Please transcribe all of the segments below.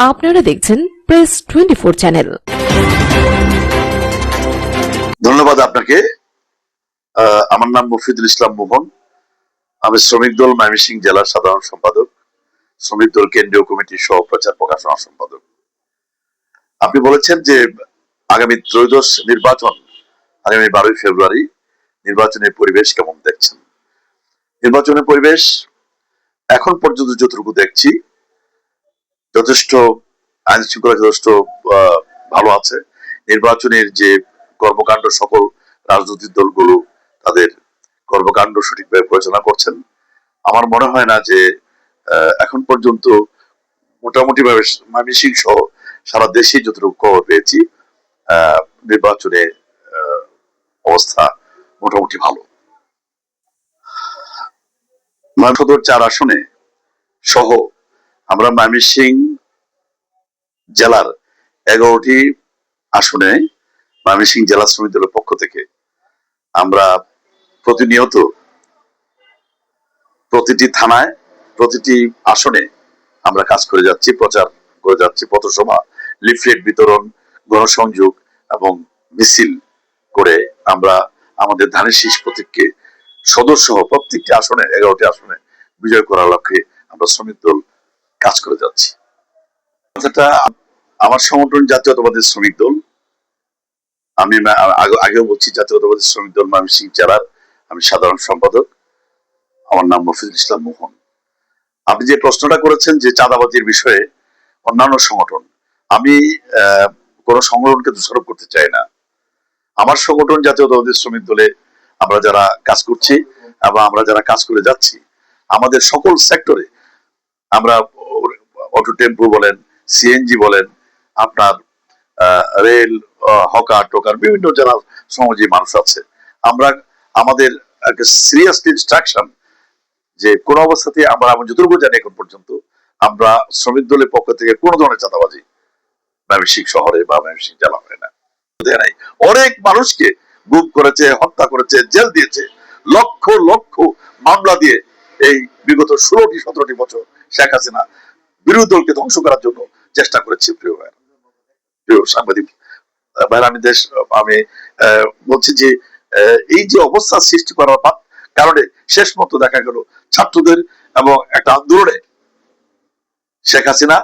আপনারা দেখছেন press twenty four channel ধন্যবাদ আপনাকে। আমার নাম মফিদুল ইসলাম মোহন। আমি শ্রমিক দল ময়মনসিং জেলার সাধারণ সম্পাদক। শ্রমিক দল কেন্দ্রীয় কমিটির সহ প্রচার প্রকাশনা সম্পাদক। আপনি বলেছেন যে আগামী ত্রয়োদশ নির্বাচন, আগামী বারোই ফেব্রুয়ারি নির্বাচনের পরিবেশ কেমন দেখছেন? নির্বাচনের পরিবেশ এখন পর্যন্ত যতটুকু দেখছি যথেষ্ট আইন শৃঙ্খলা যথেষ্ট ভালো আছে। নির্বাচনের যে কর্মকাণ্ড, সকল রাজনৈতিক দলগুলো তাদের কর্মকাণ্ড সঠিকভাবে পরিচালনা করছেন। আমার মনে হয় না যে এখন পর্যন্ত মোটামুটি ভাবে মানসিক সহ সারা দেশে যতটুকু খবর পেয়েছি নির্বাচনে অবস্থা মোটামুটি ভালো। ময়মনসিংহ চার আসনে সহ আমরা ময়মনসিং জেলার এগারোটি আসনে ময়মনসিং জেলা শ্রমিক দলের পক্ষ থেকে আমরা প্রতিনিয়ত প্রতিটি থানায়, প্রতিটি আসনে আমরা কাজ করে যাচ্ছি, প্রচার করে যাচ্ছি, পথসভা, লিফলেট বিতরণ, গণসংযোগ এবং মিছিল করে আমরা আমাদের ধানের শীষ প্রতীককে সদস্য প্রত্যেকটি আসনে, এগারোটি আসনে বিজয় করার লক্ষ্যে আমরা শ্রমিক দল কাজ করে যাচ্ছি। কথাটা আমার সংগঠন জাতীয়তাবাদী শ্রমিক দল। আমি আগেও বলছি জাতীয়তাবাদী শ্রমিক দল ময়মনসিংহ জেলার আমি সাধারণ সম্পাদক। আমার নাম মফিজুল ইসলাম মোহন। আপনি যে প্রশ্নটা করেছেন যে চাঁদাবাজির বিষয়ে অন্যান্য সংগঠন, আমি কোনো সংগঠনকে দোষারোপ করতে চাই না। আমার সংগঠন জাতীয়তাবাদী শ্রমিক দলে আমরা যারা কাজ করছি এবং আমরা যারা কাজ করে যাচ্ছি, আমাদের সকল সেক্টরে আমরা অটো টেম্পো বলেন, সিএনজি বলেন আপনার রেল হকার, টোকার, বিভিন্ন যারা সমাজে মানুষ আছে, আমরা আমাদের সিরিয়াসলি ইনস্ট্রাকশন যে কোন অবস্থাতে আমরা আমি যতটুকু জানি এখন পর্যন্ত, আমরা শ্রমিক দলের পক্ষ থেকে কোন ধরনের চাঁদাবাজি ময়মনসিংহ শহরে বা ময়মনসিংহ জেলা হয় না। নাই? অনেক মানুষকে গুম করেছে, হত্যা করেছে, জেল দিয়েছে, লক্ষ লক্ষ মামলা দিয়ে এই বিগত ষোলোটি, সতেরোটি বছর শেখ হাসিনা বিরোধী দলকে ধ্বংস করার জন্য চেষ্টা করেছে প্রিয় ভাই প্রিয় সাংবাদিক দেশ, আমি বলছি যে এই যে অবস্থা সৃষ্টি করার কারণে শেষ মতো দেখা গেল ছাত্রদের এবং একটা আন্দোলনে শেখ হাসিনা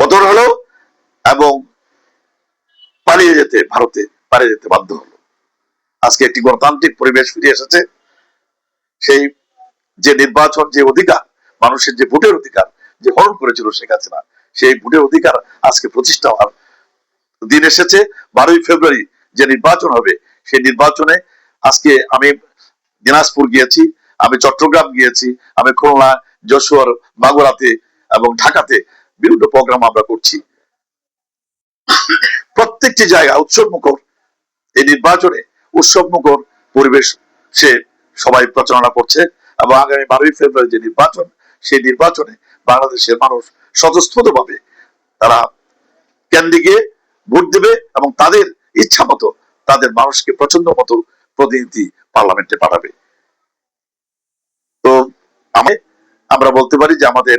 পতন হলো এবং পালিয়ে যেতে, ভারতে পালিয়ে যেতে বাধ্য হলো। আজকে একটি গণতান্ত্রিক পরিবেশ ফিরে এসেছে। সেই যে নির্বাচন যে অধিকার, মানুষের যে ভোটের অধিকার যে হরণ করেছিল শেখ হাসিনা সেই ভোটের অধিকার আজকে প্রতিষ্ঠা হওয়ার দিন এসেছে। বারোই ফেব্রুয়ারি যে নির্বাচন হবে, সেই নির্বাচনে আজকে আমি দিনাজপুর গিয়েছি, আমি চট্টগ্রাম গিয়েছি, আমি খুলনা, যশোর, বাগুড়াতে এবং ঢাকাতে বিভিন্ন প্রোগ্রাম আমরা করছি। প্রত্যেকটি জায়গা উৎসব মুখর এই নির্বাচনে উৎসব মুখর পরিবেশ সে সবাই প্রচারণা করছে এবং আগামী বারোই ফেব্রুয়ারি যে নির্বাচন, সেই নির্বাচনে বাংলাদেশের মানুষ স্বতঃস্ফূর্ত ভাবে তারা কেন্দ্রে গিয়ে ভোট দেবে এবং তাদের ইচ্ছা মতো তাদের মানুষকে পছন্দ মতো প্রতিনিধি পার্লামেন্টে পাঠাবে। তো আমি, আমরা বলতে পারি যে আমাদের,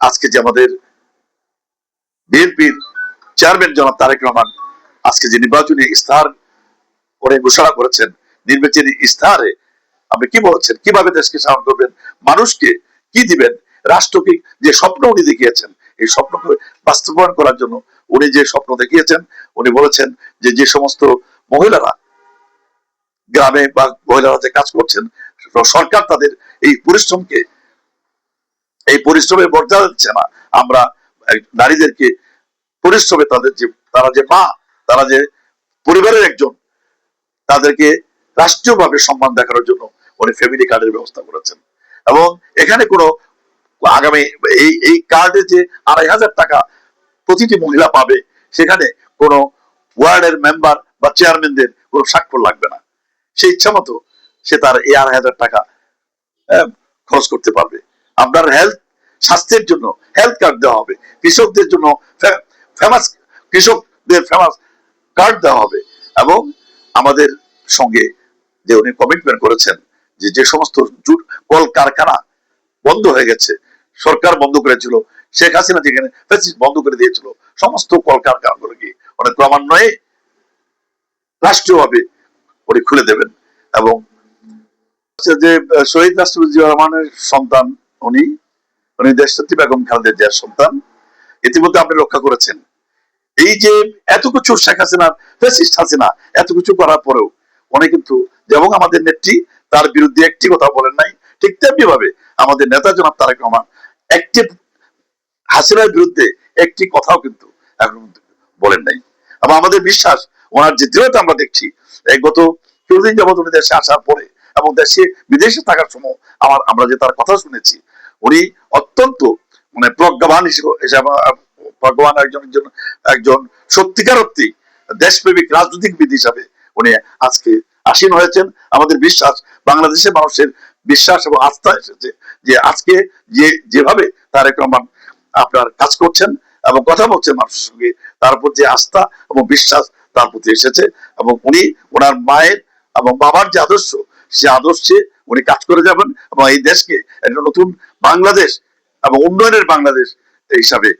আজকে যে আমাদের বিএনপির চেয়ারম্যান জনাব তারেক রহমান আজকে যে নির্বাচনী ইস্তাহার করে ঘোষণা করেছেন, নির্বাচনী ইস্তাহারে আপনি কি বলছেন? কীভাবে দেশকে সামনে করবেন? মানুষকে কি দিবেন? রাষ্ট্রকে যে স্বপ্ন উনি দেখিয়েছেন, এই স্বপ্নকে বাস্তবায়ন করার জন্য উনি যে স্বপ্ন দেখিয়েছেন, উনি বলেছেন যে যে সমস্ত মহিলারা গ্রামে বা মহিলারা যে কাজ করছেন, সরকার তাদের এই পরিশ্রমকে, এই পরিশ্রমের মর্যাদা দিচ্ছে না। আমরা নারীদেরকে পরিশ্রমে তাদের যে, তারা যে মা, তারা যে পরিবারের একজন, তাদেরকে রাষ্ট্রীয়ভাবে সম্মান দেখানোর জন্য উনি ফ্যামিলি কার্ডের ব্যবস্থা করেছেন। এবং এখানে কোনো আগামী এই এই কার্ডে যে আড়াই হাজার টাকা প্রতিটি মহিলা পাবে, সেখানে কোনো ওয়ার্ডের মেম্বার বা চেয়ারম্যানদের কোনো স্বাক্ষর লাগবে না। সে ইচ্ছা মতো সে তার এই আড়াই হাজার টাকা খরচ করতে পারবে। আপনার হেলথ স্বাস্থ্যের জন্য হেলথ কার্ড দেওয়া হবে। কৃষকদের জন্য ফেমাস কৃষকদের ফেমাস কার্ড দেওয়া হবে। এবং আমাদের সঙ্গে যে উনি কমিটমেন্ট করেছেন, যে যে সমস্ত জুট কল কারখানা বন্ধ হয়ে গেছে সরকার বন্ধ করেছিল, শেখ হাসিনা যেখানে বন্ধ করে দিয়েছিল, সমস্ত কলকারখানাগুলোকে উনি ক্রমান্বয়ে রাষ্ট্রীয়ভাবে উনি খুলে দেবেন। এবং যে শহীদ রাষ্ট্রপতি রহমানের সন্তান উনি উনি দেশনেত্রী বেগম খালেদা জিয়ার সন্তান, ইতিমধ্যে আপনি রক্ষা করেছেন। এই যে এত কিছু শেখ হাসিনা ফেসিস্ট হাসিনা, এত কিছু করার পরেও উনি কিন্তু যেমন আমাদের নেত্রী, তার বিরুদ্ধে একটি কথা বলেন নাই ঠিক তেমনি ভাবে আমাদের নেতা জনাব তারেক রহমান একটি হাসিনার বিরুদ্ধে একটি কথাও কিন্তু এখন বলেন নাই। এবং আমাদের বিশ্বাস, ওনার যে দৃঢ়তা আমরা দেখছি, এই গত কিছুদিন যাবত উনি দেশে আসার পরে এবং দেশে বিদেশে থাকার সময় আমার, আমরা যে তার কথা শুনেছি, উনি অত্যন্ত মানে প্রজ্ঞাবান হিসাবে প্রজ্ঞাবান একজন একজন একজন সত্যিকার অর্থে দেশপ্রেমিক রাজনৈতিকবিদ হিসাবে উনি আজকে আসীন হয়েছেন। আমাদের বিশ্বাস, বাংলাদেশের মানুষের বিশ্বাস এবং আস্থা এসেছে যে আজকে যে যেভাবে তারেক রহমান আপনার কাজ করছেন এবং কথা বলছেন মানুষের সঙ্গে, তার উপর যে আস্থা এবং বিশ্বাস তার প্রতি এসেছে এবং উনি ওনার মায়ের এবং বাবার যে আদর্শ, সে আদর্শে উনি কাজ করে যাবেন এবং এই দেশকে একটা নতুন বাংলাদেশ এবং উন্নয়নের বাংলাদেশ হিসাবে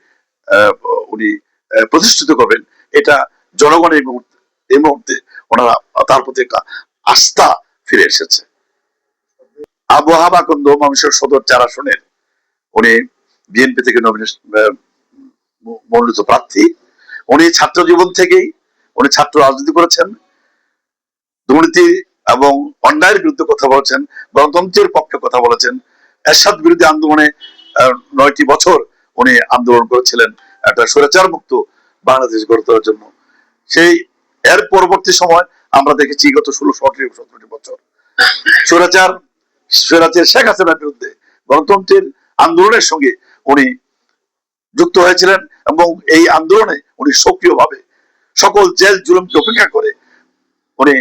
উনি প্রতিষ্ঠিত করবেন। এটা জনগণের এই মুহূর্তে এই মুহূর্তে ওনারা তার প্রতি একটা আস্থা ফিরে এসেছে। আবহাওয়া কন্দ মানুষের সদর চার আসনের উনি বিএনপি থেকে মনোনীত প্রার্থী। উনি ছাত্র জীবন থেকেই, উনি ছাত্র রাজনীতি করেছেন, দুর্নীতি এবং অন্যায়ের বিরুদ্ধে কথা বলেছেন, গণতন্ত্রের পক্ষে কথা বলেছেন। এরশাদ বিরোধী আন্দোলনে নয়টি বছর উনি আন্দোলন করেছিলেন, একটা স্বৈরাচার মুক্ত বাংলাদেশ গড়ে তোলার জন্য। সেই, এর পরবর্তী সময় আমরা দেখেছি গত ষোলো, সতেরো, সতেরোটি বছর। স্বৈরাচার স্বৈরাচার শেখ হাসিনার বিরুদ্ধে গণতন্ত্রের আন্দোলনের সঙ্গে উনি যুক্ত হয়েছিলেন এবং এই আন্দোলনে উনি সক্রিয়ভাবে সকল জেল জুলুমকে উপেক্ষা করে উনি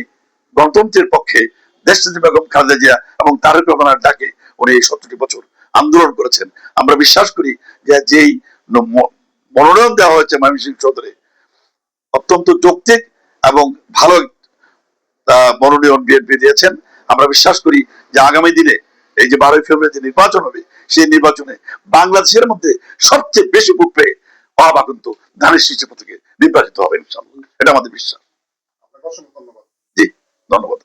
গণতন্ত্রের পক্ষে দেশনেত্রী বেগম খালেদা জিয়া এবং তারেক রহমানের ডাকে উনি এই সতেরোটি বছর আন্দোলন করেছেন। আমরা বিশ্বাস করি যে যেই মনোনয়ন দেওয়া হয়েছে ময়মনসিংহ সদরে অত্যন্ত যৌক্তিক এবং ভালো মনোনয়ন বিএনপি দিয়েছেন। আমরা বিশ্বাস করি যে আগামী দিনে এই যে বারোই ফেব্রুয়ারিতে নির্বাচন হবে সেই নির্বাচনে বাংলাদেশের মধ্যে সবচেয়ে বেশি ভোট পেয়ে অবাক কিন্তু ধানের শীর্ষ থেকে নির্বাচিত হবে। এটা আমাদের বিশ্বাস। ধন্যবাদ। জি ধন্যবাদ।